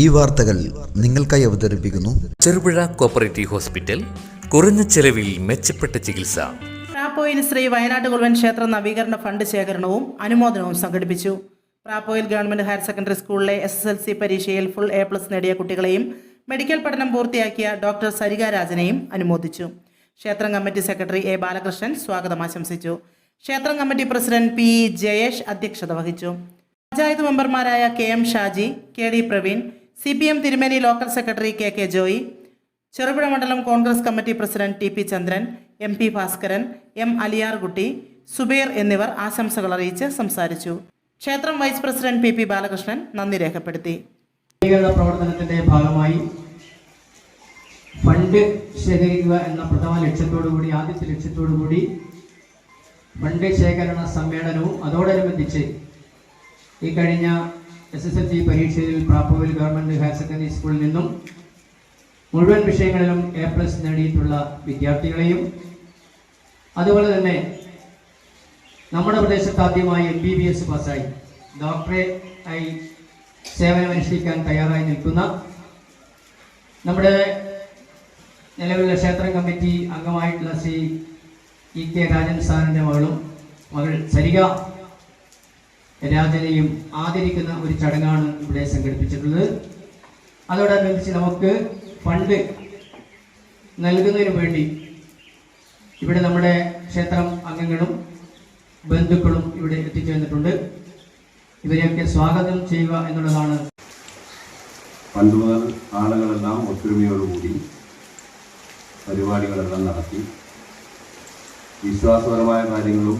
ഈ വാർത്തകൾ നിങ്ങൾക്കായി അവതരിപ്പിക്കുന്നു. ചെറുപുഴ കോപ്പറേറ്റീവ് ഹോസ്പിറ്റൽ കുറഞ്ഞ ചെലവിൽ മെച്ചപ്പെട്ട ചികിത്സ. പ്രാപ്പോയിൽ ശ്രീ വയനാട് കുറുവൻ ക്ഷേത്ര നവീകരണ ഫണ്ട് ശേഖരണവും അനുമോദനവും സംഘടിപ്പിച്ചു. പ്രാപ്പോയിൽ ഗവൺമെന്റ് ഹയർ സെക്കൻഡറി സ്കൂളിലെ എസ് എസ് എൽ സി പരീക്ഷയിൽ ഫുൾ എ പ്ലസ് നേടിയ കുട്ടികളെയും മെഡിക്കൽ പഠനം പൂർത്തിയാക്കിയ ഡോക്ടർ സരിക രാജനെയും അനുമോദിച്ചു. ക്ഷേത്രം കമ്മിറ്റി സെക്രട്ടറി എ ബാലകൃഷ്ണൻ സ്വാഗതം ആശംസിച്ചു. ക്ഷേത്രം കമ്മിറ്റി പ്രസിഡന്റ് പി ജയേഷ് അധ്യക്ഷത വഹിച്ചു. പഞ്ചായത്ത് മെമ്പർമാരായ K M Shaji K D Praveen C P M Thirumeni local secretary K K Joy Cherupuzha മണ്ഡലം Congress committee president T P Chandran M P Bhaskaran M Aliyarkutty Zuber എന്നിവർ ആശംസകൾ അറിയിച്ച് സംസാരിച്ചു. ക്ഷേത്രം vice president P P Balakrishnan നന്ദി രേഖപ്പെടുത്തി. പ്രവർത്തനത്തിന്റെ ഭാഗമായി ഫണ്ട് ശേഖരിക്കുക എന്ന പ്രഥമ ലക്ഷ്യത്തോടു കൂടി ആദ്യത്തെ ലക്ഷ്യത്തോടു കൂടി ഫണ്ട് ശേഖരണ സമ്മേളനവും അതോടനുബന്ധിച്ച് ഈ കഴിഞ്ഞ എസ് എസ് എൽ സി പരീക്ഷയിൽ പ്രാപ്പവിൽ ഗവൺമെന്റ് ഹയർ സെക്കൻഡറി സ്കൂളിൽ നിന്നും മുഴുവൻ വിഷയങ്ങളിലും എ പ്ലസ് നേടിയിട്ടുള്ള വിദ്യാർത്ഥികളെയും അതുപോലെ തന്നെ നമ്മുടെ പ്രദേശത്ത് ആദ്യമായി എം ബി ബി എസ് പാസ്സായി. ഡോക്ടറേറ്റ് ആയി സേവനമനുഷ്ഠിക്കാൻ തയ്യാറായി നിൽക്കുന്ന നമ്മുടെ നിലവിലുള്ള ക്ഷേത്ര കമ്മിറ്റി അംഗമായിട്ടുള്ള ശ്രീ ഇ കെ രാജൻ സാറിന്റെ മകളും മകൾ സരിക രാജനെയും ആദരിക്കുന്ന ഒരു ചടങ്ങാണ് ഇവിടെ സംഘടിപ്പിച്ചിട്ടുള്ളത്. അതോടനുബന്ധിച്ച് നമുക്ക് ഫണ്ട് നൽകുന്നതിന് വേണ്ടി ഇവിടെ നമ്മുടെ ക്ഷേത്രം അംഗങ്ങളും ബന്ധുക്കളും ഇവിടെ എത്തിച്ചേർന്നിട്ടുണ്ട് ഇവരെയൊക്കെ സ്വാഗതം ചെയ്യുക എന്നുള്ളതാണ്. പണ്ട് മുതൽ ആളുകളെല്ലാം ഒത്തൊരുമയോടുകൂടി പരിപാടികളെല്ലാം നടത്തി വിശ്വാസപരമായ കാര്യങ്ങളും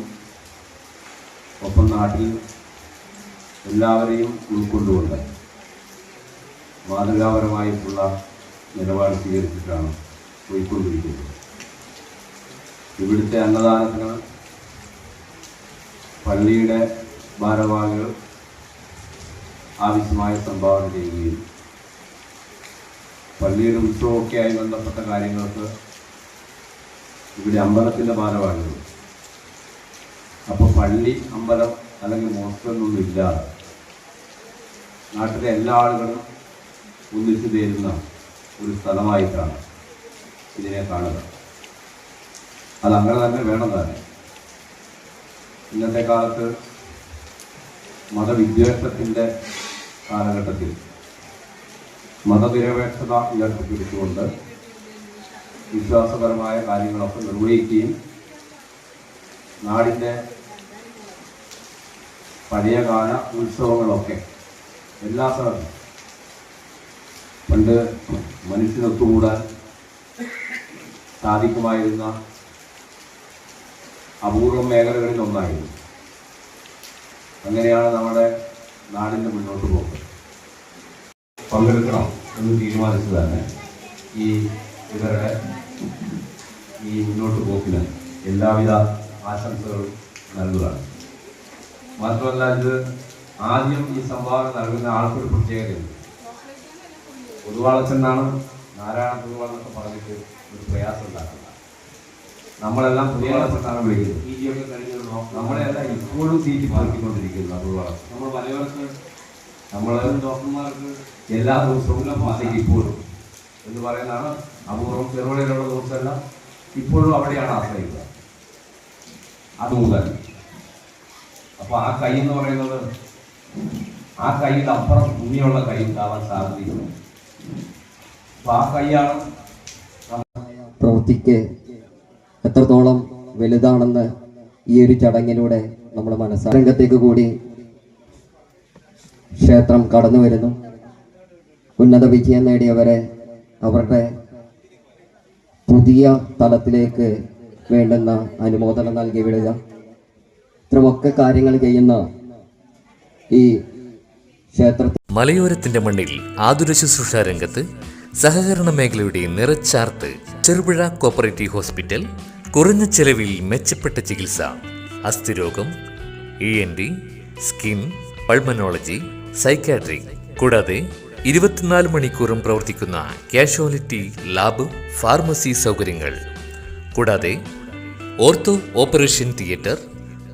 ഒപ്പം നാട്ടിൽ എല്ലാവരെയും ഉൾക്കൊണ്ടുകൊണ്ട് മാതൃകാപരമായിട്ടുള്ള നിലപാട് സ്വീകരിച്ചിട്ടാണ് പോയിക്കൊണ്ടിരിക്കുന്നത്. ഇവിടുത്തെ അന്നദാനത്തിന് പള്ളിയുടെ ഭാരവാഹികൾ ആവശ്യമായ സംഭാവന ചെയ്യുകയും പള്ളിയുടെ ഉത്സവമൊക്കെയായി ബന്ധപ്പെട്ട കാര്യങ്ങൾക്ക് ഇവിടെ അമ്പലത്തിന്റെ ഭാരവാഹികൾ. അപ്പോൾ പള്ളി അമ്പലം അല്ലെങ്കിൽ മോസ്റ്റൊന്നും ഇല്ലാതെ നാട്ടിലെ എല്ലാ ആളുകളും ഒന്നിച്ചു ചേരുന്ന ഒരു സ്ഥലമായിട്ടാണ് ഇതിനെ കാണുക. അത് അങ്ങനെ തന്നെ വേണം തന്നെ. ഇന്നത്തെ കാലത്ത് മതവിദ്വേഷത്തിന്റെ കാലഘട്ടത്തിൽ മതനിരപേക്ഷത ഉയർത്തിപ്പിടിച്ചുകൊണ്ട് വിശ്വാസപരമായ കാര്യങ്ങളൊക്കെ നിർവഹിക്കുകയും നാടിന്റെ പഴയകാല ഉത്സവങ്ങളൊക്കെ എല്ലാ സ്ഥലത്തും പണ്ട് മനുഷ്യനൊത്തുകൂടാൻ സാധിക്കുമായിരുന്ന അപൂർവ മേഖലകളിൽ ഒന്നായിരുന്നു. അങ്ങനെയാണ് നമ്മുടെ നാടിന്റെ മുന്നോട്ട് പോക്ക് പങ്കെടുക്കണം എന്ന് തീരുമാനിച്ചു തന്നെ ഈ ഇവരുടെ ഈ മുന്നോട്ട് പോക്കിന് എല്ലാവിധ ആശംസകളും നൽകുകയാണ്. മാത്രമല്ല ഇത് ആദ്യം ഈ സംഭാവന നൽകുന്ന ആൾക്കൊരു പ്രത്യേകതയുണ്ട്. പൊതുവാളച്ചെന്നാണ് നാരായണ പൊതുവാളെന്നൊക്കെ പറഞ്ഞിട്ട് ഒരു പ്രയാസം ഉണ്ടാക്കുന്നത്. നമ്മളെല്ലാം പൊതുവാളച്ചെന്നാണ് വിളിക്കുന്നത്. ഈ ജിയൊക്കെ കഴിഞ്ഞു നമ്മളെല്ലാം ഇപ്പോഴും തീറ്റി പാർത്തിക്കൊണ്ടിരിക്കുന്നു പൊതുവാള നമ്മൾ പലവർക്ക് നമ്മൾ ഡോക്ടർമാർക്ക് എല്ലാ ദിവസവും മാസേക്ക് ഇപ്പോഴും എന്ന് പറയുന്നതാണ് അപൂർവം ചെറുപടിയിലുള്ള ദിവസമെല്ലാം ഇപ്പോഴും അവിടെയാണ് ആശ്രയിക്കുക. അതുമുതൽ. അപ്പോൾ ആ കൈ എന്ന് പറയുന്നത് ആ കൈയുടെ അപ്പുറം ഭൂമിയുള്ള കൈ ഉണ്ടാവാൻ സാധ്യതയില്ല അപ്പൊ ആ കൈയാണ് പ്രവൃത്തിക്ക് എത്രത്തോളം വലുതാണെന്ന് ഈ ഒരു ചടങ്ങിലൂടെ നമ്മൾ മനസ്സാരംഗത്തേക്ക് കൂടി ക്ഷേത്രം കടന്നു വരുന്നു. ഉന്നത വിജയം നേടിയവരെ അവരുടെ പുതിയ തലത്തിലേക്ക് വേണ്ടുന്ന അനുമോദനം നൽകി വിടുക. ഇത്രമൊക്കെ കാര്യങ്ങൾ ചെയ്യുന്ന ഈ മലയോരത്തിന്റെ മണ്ണിൽ ആതുര ശുശ്രൂഷ രംഗത്ത് സഹകരണ മേഖലയുടെ നിറച്ചാർത്ത് ചെറുപുഴ കോപ്പറേറ്റീവ് ഹോസ്പിറ്റൽ കുറഞ്ഞ ചെലവിൽ മെച്ചപ്പെട്ട ചികിത്സ അസ്ഥിരോഗം E N D skin pulmonology psychiatry കൂടാതെ ഇരുപത്തിനാല് മണിക്കൂറും പ്രവർത്തിക്കുന്ന കാഷ്വാലിറ്റി ലാബ് ഫാർമസി സൗകര്യങ്ങൾ. കൂടാതെ ortho operation theatre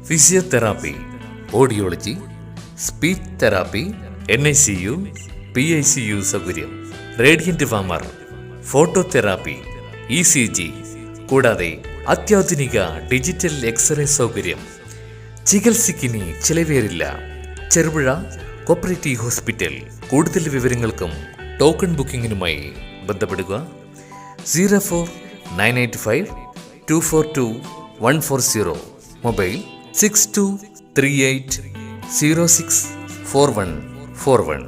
physiotherapy audiology speech therapy N I C U P I C U സൗകര്യം. Radiant photo therapy E C G കൂടാതെ അത്യാധുനിക ഡിജിറ്റൽ എക്സ്റേ സൗകര്യം. ചികിത്സയ്ക്കിനി ചിലവേറില്ല. Cherupuzha cooperative hospital. കൂടുതൽ വിവരങ്ങൾക്കും ടോക്കൺ ബുക്കിംഗിനുമായി ബന്ധപ്പെടുക. Zero four nine eight five two four two one four zero. Mobile six two three eight zero six four one four one